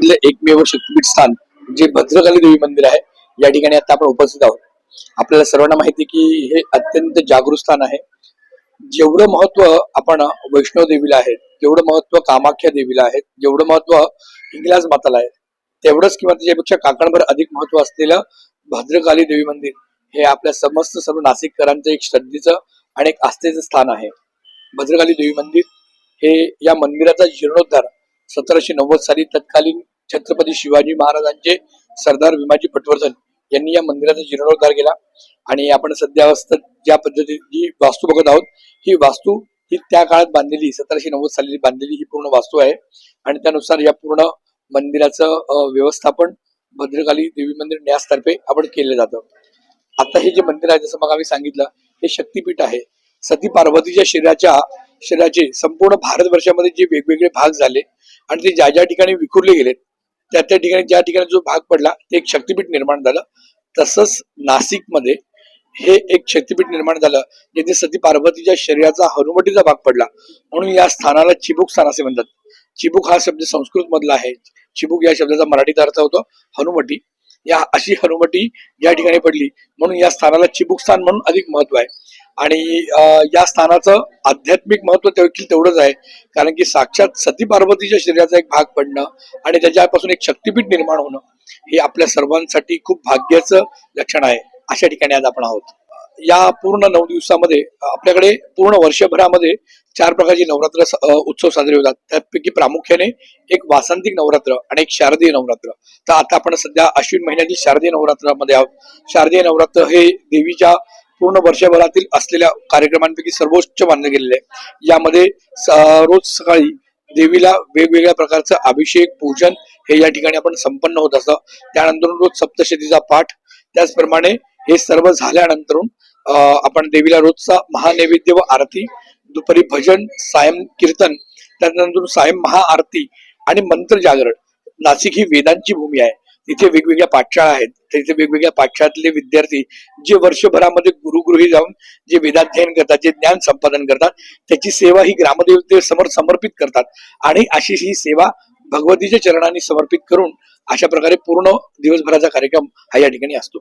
मधलं एकमेव शक्तीपीठ स्थान जे भद्रकाली देवी मंदिर आहे या ठिकाणी आता आपण उपस्थित आहोत. आपल्याला सर्वांना माहिती आहे की हे अत्यंत जागृत स्थान आहे. जेवढं महत्त्व आपण वैष्णव देवीला आहे जेवढं महत्त्व कामाख्या देवीला आहे जेवढं महत्त्व हिंगलाज माताला आहे तेवढंच किंवा त्याच्यापेक्षा काकणभर अधिक महत्त्व असलेलं भद्रकाली देवी मंदिर हे आपल्या समस्त सर्व नाशिककरांचं एक श्रद्धेचं आणि एक आस्थेचं स्थान आहे. भद्रकाली देवी मंदिर हे या मंदिराचा जीर्णोद्धार सतराशे नव्वद साली तत्कालीन छत्रपती शिवाजी महाराजांचे सरदार भीमाजी पटवर्धन यांनी या मंदिराचा जीर्णोद्धार केला. आणि आपण सध्या अवस्थेत ज्या पद्धतीची वास्तू बघत आहोत ही वास्तू ही त्या काळात बांधलेली सतराशे नव्वद साली बांधलेली ही पूर्ण वास्तू आहे. आणि त्यानुसार या पूर्ण मंदिराचं व्यवस्थापन भद्रकाली देवी मंदिर न्यासतर्फे आपण केलं जातं. आता हे जे मंदिर आहे जसं मग आम्ही सांगितलं हे शक्तीपीठ आहे. सती पार्वतीच्या शरीराच्या शरीराचे संपूर्ण भारतवर्षामध्ये जे वेगवेगळे भाग झाले आणि ते ज्या ज्या ठिकाणी विखुरले गेले त्या त्या ठिकाणी ज्या ठिकाणी जो भाग पडला ते एक शक्तीपीठ निर्माण झालं. तसंच नाशिकमध्ये हे एक शक्तीपीठ निर्माण झालं जेथे सती पार्वतीच्या शरीराचा हनुमटीचा भाग पडला. म्हणून या स्थानाला चिबुक स्थान असे म्हणतात. चिबुक हा शब्द संस्कृत मधला आहे. चिबुक या शब्दाचा मराठीत अर्थ होतो हनुमटी या अशी हनुमटी या ठिकाणी पडली. म्हणून या स्थानाला चिबुक स्थान म्हणून अधिक महत्त्व आहे. आणि या स्थानाचं आध्यात्मिक महत्त्व देखील तेवढंच आहे. कारण की साक्षात सती पार्वतीच्या शरीराचा एक भाग पडणं आणि त्याच्यापासून एक शक्तीपीठ निर्माण होणं हे आपल्या सर्वांसाठी खूप भाग्याचं लक्षण आहे अशा ठिकाणी आज आपण आहोत. या पूर्ण नऊ दिवसामध्ये आपल्याकडे पूर्ण वर्षभरामध्ये चार प्रकारचे नवरात्र स- उत्सव साजरे होतात. त्यापैकी प्रामुख्याने एक वासंतिक नवरात्र आणि एक शारदीय नवरात्र. तर आता आपण सध्या अश्विन महिन्यातील शारदीय नवरात्रामध्ये आहोत. शारदीय नवरात्र हे देवीच्या पूर्ण वर्षभरातील असलेल्या कार्यक्रमांपैकी सर्वोच्च मानले गेलेले आहे. यामध्ये स- रोज सकाळी देवीला वेगवेगळ्या प्रकारचं अभिषेक पूजन हे या ठिकाणी आपण संपन्न होत असतं. त्यानंतर रोज सप्तशतीचा पाठ. त्याचप्रमाणे हे सर्व झाल्यानंतर आपण देवीला रोजचा महानैवेद्य व आरती दुपारी भजन सायम कीर्तन त्यानंतर सायम महाआरती आणि मंत्र जागरण. नाशिक ही वेदांची भूमी आहे. तिथे वेगवेगळ्या पाठशाळा आहेत. तिथे वेगवेगळ्या पाठशाळातले विद्यार्थी जे वर्षभरामध्ये गुरुगृही जाऊन जे वेदाध्ययन करतात जे ज्ञान संपादन करतात त्याची सेवा ही ग्रामदेवते समोर समर्पित करतात. आणि अशी ही सेवा भगवतीच्या चरणांनी समर्पित करून अशा प्रकारे पूर्ण दिवसभराचा कार्यक्रम हा या ठिकाणी असतो.